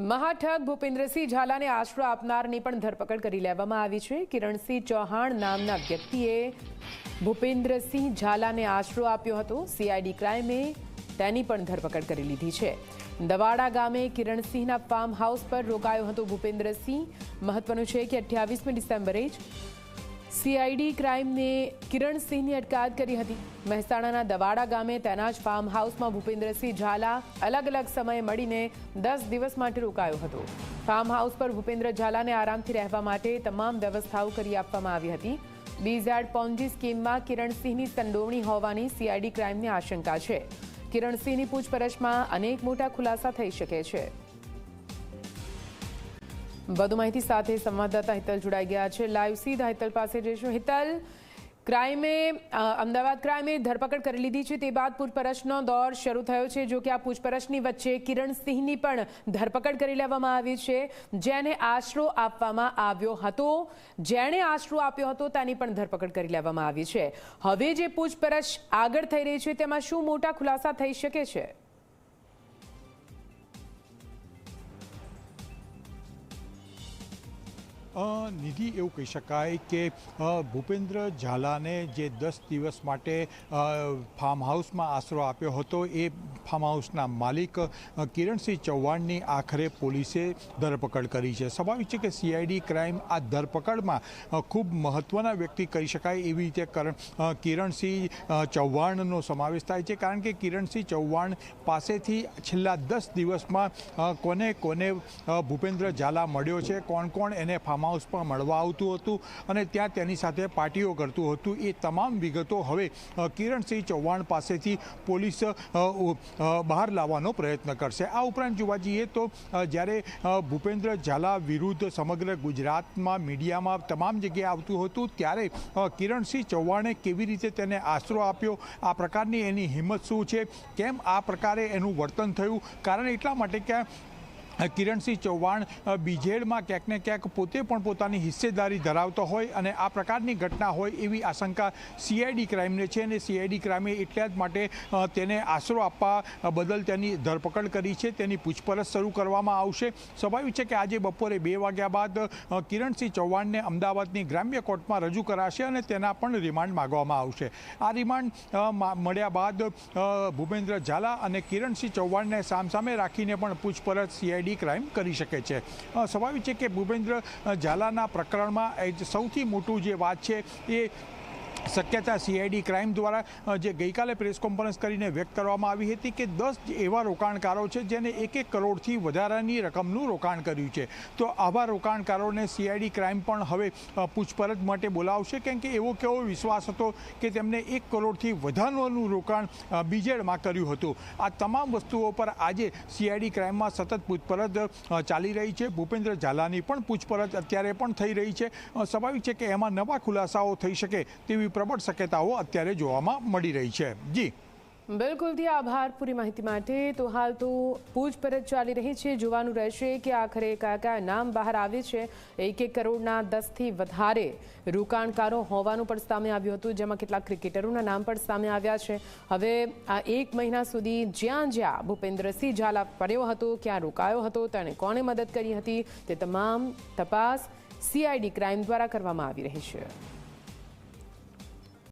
મહાઠગ ભૂપેન્દ્રસિંહ ઝાલાને આશરો આપનારની પણ ધરપકડ કરી લેવામાં આવી છે. કિરણસિંહ ચૌહાણ નામના વ્યક્તિએ ભૂપેન્દ્રસિંહ ઝાલાને આશરો આપ્યો હતો. સીઆઈડી ક્રાઇમે તેની પણ ધરપકડ કરી લીધી છે. દવાડા ગામે કિરણસિંહના ફાર્મ હાઉસ પર રોકાયો હતો ભૂપેન્દ્રસિંહ. મહત્વનું છે કે અઠ્યાવીસમી ડિસેમ્બરે જ સીઆઈડી ક્રાઇમને કિરણસિંહની અટકાયત કરી હતી. મહેસાણાના દવાડા ગામે તેના જ ફાર્મ હાઉસમાં ભૂપેન્દ્રસિંહ ઝાલા અલગ અલગ સમયે મળીને દસ દિવસ માટે રોકાયો હતો. ફાર્મ હાઉસ પર ભૂપેન્દ્ર ઝાલાને આરામથી રહેવા માટે તમામ વ્યવસ્થાઓ કરી આપવામાં આવી હતી. બીઝેડ પોન્જી સ્કીમમાં કિરણસિંહની સંડોવણી હોવાની સીઆઈડી ક્રાઇમની આશંકા છે. કિરણસિંહની પૂછપરછમાં અનેક મોટા ખુલાસા થઈ શકે છે. વધુ માહિતી સાથે સંવાદદાતા હિતલ જોડાઈ ગયા છે. લાઈવ સીધા હિતલ પાસે જઈશું હિતલ ક્રાઇમે અમદાવાદ ક્રાઇમે ધરપકડ કરી લીધી છે. તે બાદ પૂછપરછનો દોર શરૂ થયો છે. જો કે આ પૂછપરછની વચ્ચે કિરણ સિંહની પણ ધરપકડ કરી લેવામાં આવી છે. જેને આશરો આપવામાં આવ્યો હતો. જેણે આશરો આપ્યો હતો, તેની પણ ધરપકડ કરી લેવામાં આવી છે. હવે જે પૂછપરછ આગળ થઈ રહી છે, તેમાં શું મોટા ખુલાસા થઈ શકે છે? નિધિ એવું કહી શકાય કે ભૂપેન્દ્ર ઝાલાને જે દસ દિવસ માટે ફાર્મ હાઉસમાં આશરો આપ્યો હતો, એ ફાર્મ હાઉસના માલિક કિરણસિંહ ચૌહાણની આખરે પોલીસે ધરપકડ કરી છે. સ્વાભાવિક છે કે સીઆઈડી ક્રાઇમ આ ધરપકડમાં ખૂબ મહત્ત્વના વ્યક્તિ કરી શકાય એવી રીતે કિરણસિંહ ચૌહાણનો સમાવેશ થાય છે. કારણ કે કિરણસિંહ ચૌહાણ પાસેથી છેલ્લા દસ દિવસમાં કોને કોને ભૂપેન્દ્ર ઝાલા મળ્યો છે, કોણ કોણ એને ફાર્મ હાઉસ પણ મળવા આવતું હતું અને ત્યાં તેની સાથે પાર્ટીઓ કરતું હતું. એ તમામ વિગતો હવે કિરણસિંહ ચૌહાણ પાસેથી પોલીસ બહાર લાવવાનો પ્રયત્ન કરશે. આ ઉપરાંત જોવા જઈએ તો જ્યારે ભૂપેન્દ્ર ઝાલા વિરુદ્ધ સમગ્ર ગુજરાતમાં મીડિયામાં તમામ જગ્યાએ આવતું હતું, ત્યારે કિરણસિંહ ચૌહાણે કેવી રીતે તેને આશરો આપ્યો? આ પ્રકારની એની હિંમત શું છે? કેમ આ પ્રકારે એનું વર્તન થયું? કારણ એટલા માટે કે કિરણસિંહ ચૌહાણ બીજેડમાં ક્યાંક ને ક્યાંક પોતે પણ પોતાની હિસ્સેદારી ધરાવતો હોય અને આ પ્રકારની ઘટના હોય એવી આશંકા સીઆઈડી ક્રાઇમને છે અને સીઆઈડી ક્રાઇમે એટલા જ માટે તેને આશરો આપવા બદલ તેની ધરપકડ કરી છે, તેની પૂછપરછ શરૂ કરવામાં આવશે. સ્વાભાવિક છે કે આજે બપોરે બે વાગ્યા બાદ કિરણસિંહ ચૌહાણને અમદાવાદની ગ્રામ્ય કોર્ટમાં રજૂ કરાશે અને તેના પણ રિમાન્ડ માગવામાં આવશે. આ રિમાન્ડ મળ્યા બાદ ભૂપેન્દ્ર ઝાલા અને કિરણસિંહ ચૌહાણને સામસામે રાખીને પણ પૂછપરછ સીઆઈડી ક્રાઇમ કરી શકે છે. સ્વાભાવિક છે કે ભૂપેન્દ્ર ઝાલાના પ્રકરણમાં સૌથી મોટું જે વાત છે એ શક્યતા સીઆઈડી ક્રાઇમ દ્વારા જે ગઈકાલે પ્રેસ કોન્ફરન્સ કરીને વ્યક્ત કરવામાં આવી હતી કે દસ એવા રોકાણકારો છે જેને એક એક કરોડથી વધારાની રકમનું રોકાણ કર્યું છે. તો આવા રોકાણકારોને સીઆઈડી ક્રાઇમ પણ હવે પૂછપરછ માટે બોલાવશે, કેમ કે એવો કેવો વિશ્વાસ હતો કે તેમને એક કરોડથી વધારાનું રોકાણ બીજેડમાં કર્યું હતું. આ તમામ વસ્તુઓ પર આજે સીઆઈડી ક્રાઇમમાં સતત પૂછપરછ ચાલી રહી છે. ભૂપેન્દ્ર ઝાલાની પણ પૂછપરછ અત્યારે પણ થઈ રહી છે. સ્વાભાવિક છે કે એમાં નવા ખુલાસાઓ થઈ શકે તેવી પ્રબળ શક્યતાઓ અત્યારે જોવામાં મળી રહી છે. જી. બિલકુલથી આભાર પૂરી માહિતી માટે. તો હાલ તો પૂછપરછ ચાલી રહી છે. જોવાનું રહેશે કે આખરે કયા કયા નામ બહાર આવે છે. એક એક કરોડના દસથી વધારે રોકાણકારો હોવાનું પણ સામે આવ્યું હતું, જેમાં કેટલાક ક્રિકેટરોના નામ પણ સામે આવ્યા છે. હવે આ એક મહિના સુધી જ્યાં જ્યાં ભૂપેન્દ્રસિંહ ઝાલા પડ્યો હતો, ક્યાં રોકાયો હતો, તેણે કોણે મદદ કરી હતી, તે તમામ તપાસ સીઆઈડી ક્રાઇમ દ્વારા કરવામાં આવી રહી છે.